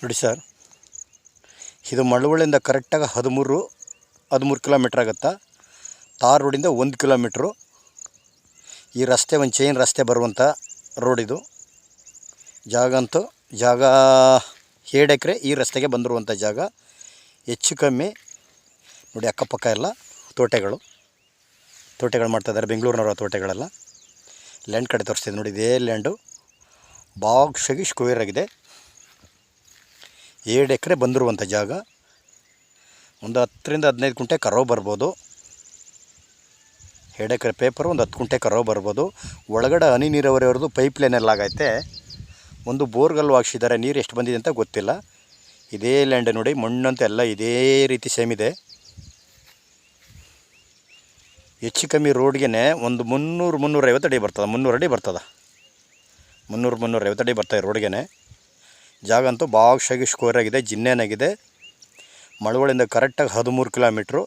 ನೋಡಿ ಸರ್. ಇದು ಮಳವಳ್ಳಿಯಿಂದ ಕರೆಕ್ಟಾಗಿ ಹದಿಮೂರು ಹದಿಮೂರು ಕಿಲೋಮೀಟ್ರ್ ಆಗುತ್ತಾ? ತಾರ್ ರೋಡಿಂದ ಒಂದು ಕಿಲೋಮೀಟ್ರು ಈ ರಸ್ತೆ ಒಂದು ಚೈನ್ ರಸ್ತೆ ಬರುವಂಥ ರೋಡ್ ಇದು. ಜಾಗ ಅಂತೂ, ಜಾಗ ಎರಡು ಎಕರೆ ಈ ರಸ್ತೆಗೆ ಬಂದಿರುವಂಥ ಜಾಗ. ಹೆಚ್ಚು ಕಮ್ಮಿ, ನೋಡಿ ಅಕ್ಕಪಕ್ಕ ಎಲ್ಲ ತೋಟೆಗಳು. ತೋಟಗಳು ಮಾಡ್ತಾಯಿದ್ದಾರೆ ಬೆಂಗಳೂರಿನವರ ತೋಟೆಗಳೆಲ್ಲ. ಲ್ಯಾಂಡ್ ಕಡೆ ತೋರಿಸ್ತಿದ್ದೆ ನೋಡಿ, ಇದೇ ಲ್ಯಾಂಡು ಬಾಕ್ಸಾಗಿ ಸ್ಕ್ವೇರ್ ಆಗಿದೆ. ಏಳು ಎಕರೆ ಬಂದಿರುವಂಥ ಜಾಗ. ಒಂದು ಹತ್ತರಿಂದ ಹದಿನೈದು ಕುಂಟೆ ಕರೋ ಬರ್ಬೋದು. ಎರಡು ಎಕರೆ ಪೇಪರ್ ಒಂದು ಹತ್ತು ಕುಂಟೆ ಕರೋ ಬರ್ಬೋದು. ಒಳಗಡೆ ಹನಿ ನೀರಾವರಿಯವ್ರದ್ದು ಪೈಪ್ ಲೈನ್ ಎಲ್ಲ ಆಗೈತೆ. ಒಂದು ಬೋರ್ಗಲ್ಲು ಹಾಕ್ಸಿದ್ದಾರೆ. ನೀರು ಎಷ್ಟು ಬಂದಿದೆ ಅಂತ ಗೊತ್ತಿಲ್ಲ. ಇದೇ ಲ್ಯಾಂಡ್ ನೋಡಿ, ಮಣ್ಣಂತ ಎಲ್ಲ ಇದೇ ರೀತಿ ಸೇಮ್ ಇದೆ. ಹೆಚ್ಚು ಕಮ್ಮಿ ರೋಡ್ಗೆ ಒಂದು ಮುನ್ನೂರು ಮುನ್ನೂರೈವತ್ತು ಅಡಿ ಬರ್ತದೆ, ಮುನ್ನೂರು ಅಡಿ ಬರ್ತದೆ. ಮುನ್ನೂರು ಮುನ್ನೂರೈವತ್ತು ಅಡಿ ಬರ್ತದೆ ರೋಡ್ಗೆ ಜಾಗ ಅಂತೂ ಭಾಗಶಾಗಿ ಸ್ಕೋರ್ ಆಗಿದೆ ಜಿನ್ನೇನಾಗಿದೆ ಮಳವಳಿಂದ ಕರೆಕ್ಟಾಗಿ ಹದಿಮೂರು ಕಿಲೋಮೀಟ್ರು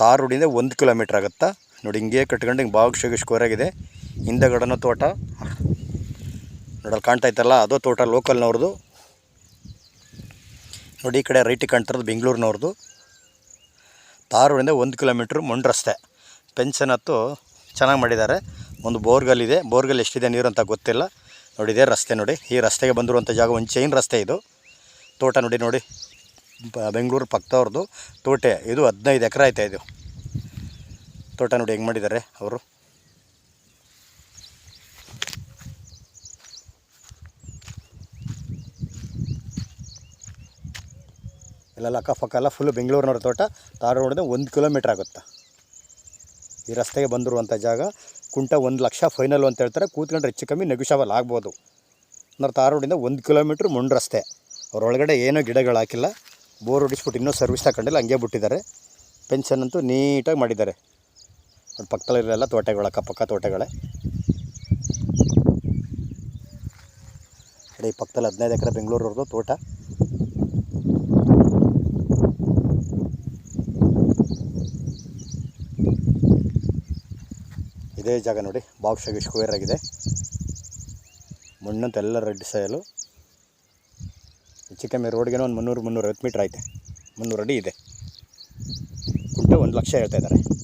ತಾರ್ ರೋಡಿಂದ ಒಂದು ಕಿಲೋಮೀಟ್ರ್ ಆಗುತ್ತಾ? ನೋಡಿ, ಹಿಂಗೆ ಕಟ್ಕೊಂಡು ಹಿಂಗೆ ಭಾಗಶಾಗಿ ಸ್ಕೋರ್ ಆಗಿದೆ. ಹಿಂದಗಡೆನೂ ತೋಟ. ನೋಡಲ್ಲಿ ಕಾಣ್ತಾ ಇತ್ತಲ್ಲ, ಅದು ತೋಟ ಲೋಕಲ್ನವ್ರದ್ದು ನೋಡಿ, ಈ ಕಡೆ ರೈಟಿಗೆ ಕಾಣ್ತಿರೋದು ಬೆಂಗಳೂರಿನವ್ರದ್ದು ತಾರ್ ರೋಡಿಂದ ಒಂದು ಕಿಲೋಮೀಟ್ರ್ ಮಣ್ಣು ರಸ್ತೆ. ಪೆನ್ಷನ್ ಹತ್ತು ಚೆನ್ನಾಗಿ ಮಾಡಿದ್ದಾರೆ. ಒಂದು ಬೋರ್ಗಲ್ ಇದೆ ಬೋರ್ಗಲ್ ಎಷ್ಟಿದೆ ನೀರು ಅಂತ ಗೊತ್ತಿಲ್ಲ. ನೋಡಿ ಇದೇ ರಸ್ತೆ ನೋಡಿ. ಈ ರಸ್ತೆಗೆ ಬಂದಿರುವಂಥ ಜಾಗ ಒಂದು ಚೈನ್ ರಸ್ತೆ ಇದು. ತೋಟ ನೋಡಿ ನೋಡಿ. ಬೆಂಗಳೂರು ಪಕ್ಕದವ್ರದ್ದು ತೋಟೆ, ಇದು ಹದಿನೈದು ಎಕರೆ ಆಯ್ತಾ ಇದು. ತೋಟ ನೋಡಿ ಹೆಂಗೆ ಮಾಡಿದ್ದಾರೆ ಅವರು. ಇಲ್ಲೆಲ್ಲ ಅಕ್ಕಪಕ್ಕ ಎಲ್ಲ ಫುಲ್ಲು ಬೆಂಗಳೂರಿನವ್ರ ತೋಟ. ತಾರು ನೋಡಿದ್ರೆ ಒಂದು ಕಿಲೋಮೀಟ್ರ್ ಆಗುತ್ತೆ. ಈ ರಸ್ತೆಗೆ ಬಂದಿರುವಂಥ ಜಾಗ ಕುಂಟ ಒಂದು ಲಕ್ಷ ಫೈನಲ್ ಅಂತ ಹೇಳ್ತಾರೆ. ಕೂತ್ಕೊಂಡ್ರೆ ಹೆಚ್ಚು ಕಮ್ಮಿ ನೆಗುಷಬಲ್ ಆಗ್ಬೋದು. ಅಂದ್ರೆ ತಾರ್ ರೋಡಿಂದ ಒಂದು ಕಿಲೋಮೀಟ್ರ್ ಮುಂಡ್ ರಸ್ತೆ. ಅವ್ರೊಳಗಡೆ ಏನೂ ಗಿಡಗಳು ಹಾಕಿಲ್ಲ. ಬೋರ್ ಹೊಡಿಸ್ಬಿಟ್ಟು ಇನ್ನೂ ಸರ್ವಿಸ್ ತಗೊಂಡಿಲ್ಲ, ಹಂಗೆ ಬಿಟ್ಟಿದ್ದಾರೆ. ಪೆನ್ಷನ್ ಅಂತೂ ನೀಟಾಗಿ ಮಾಡಿದ್ದಾರೆ. ಅವ್ರ ಪಕ್ಕದಲ್ಲಿರಲ್ಲ ತೋಟಗಳು, ಅಕ್ಕಪಕ್ಕ ತೋಟಗಳೇ. ಈ ಪಕ್ಕದಲ್ಲಿ ಹದಿನೈದು ಎಕರೆ ಬೆಂಗಳೂರವ್ರದ್ದು ತೋಟ. ಇದೇ ಜಾಗ ನೋಡಿ ಬಾಕ್ಸಾಗಿ ಸ್ಕ್ವೇರ್ ಆಗಿದೆ. ಮಣ್ಣಂತ ಎಲ್ಲ ರೆಡ್ ಸಾಯಲು ಹೆಚ್ಚು ಕಮ್ಮಿ ರೋಡ್ಗೆ ಒಂದು ಮುನ್ನೂರು ಮುನ್ನೂರೈವತ್ತು ಮೀಟ್ರ್ ಐತೆ. ಮುನ್ನೂರು ಅಡಿ ಇದೆ. ಕುಂಟೆ ಒಂದು ಲಕ್ಷ ಹೇಳ್ತಾ ಇದ್ದಾರೆ.